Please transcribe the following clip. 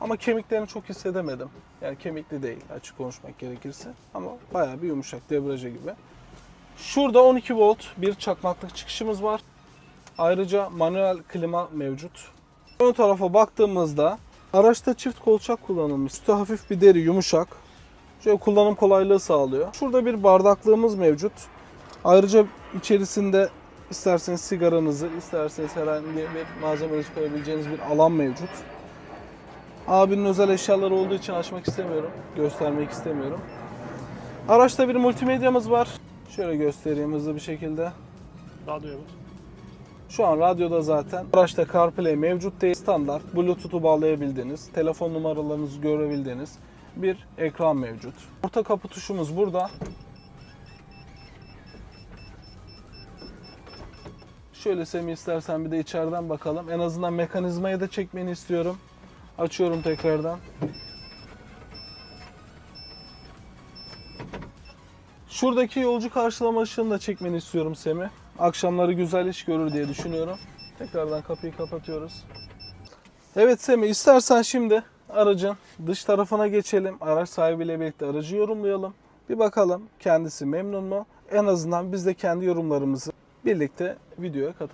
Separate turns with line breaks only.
Ama kemiklerini çok hissedemedim. Yani kemikli değil açık konuşmak gerekirse. Ama bayağı bir yumuşak debriyaja gibi. Şurada 12 volt bir çakmaklık çıkışımız var. Ayrıca manuel klima mevcut. Ön tarafa baktığımızda araçta çift kolçak kullanılmış. Üstü hafif bir deri yumuşak. Şöyle kullanım kolaylığı sağlıyor. Şurada bir bardaklığımız mevcut. Ayrıca içerisinde isterseniz sigaranızı, isterseniz herhangi bir malzemenizi koyabileceğiniz bir alan mevcut. Abinin özel eşyaları olduğu için açmak istemiyorum, göstermek istemiyorum. Araçta bir multimedyamız var. Şöyle göstereyim hızlı bir şekilde.
Radyomuz.
Şu an radyoda zaten. Araçta CarPlay mevcut değil. Standart Bluetooth'u bağlayabildiğiniz, telefon numaralarınızı görebildiğiniz bir ekran mevcut. Orta kapı tuşumuz burada. Şöyle Semih istersen bir de içeriden bakalım. En azından mekanizmayı da çekmeni istiyorum. Açıyorum tekrardan. Şuradaki yolcu karşılama ışığını da çekmeni istiyorum Semih. Akşamları güzel iş görür diye düşünüyorum. Tekrardan kapıyı kapatıyoruz. Evet Semih istersen şimdi aracın dış tarafına geçelim. Araç sahibiyle birlikte aracı yorumlayalım. Bir bakalım kendisi memnun mu? En azından biz de kendi yorumlarımızı birlikte videoya katalım.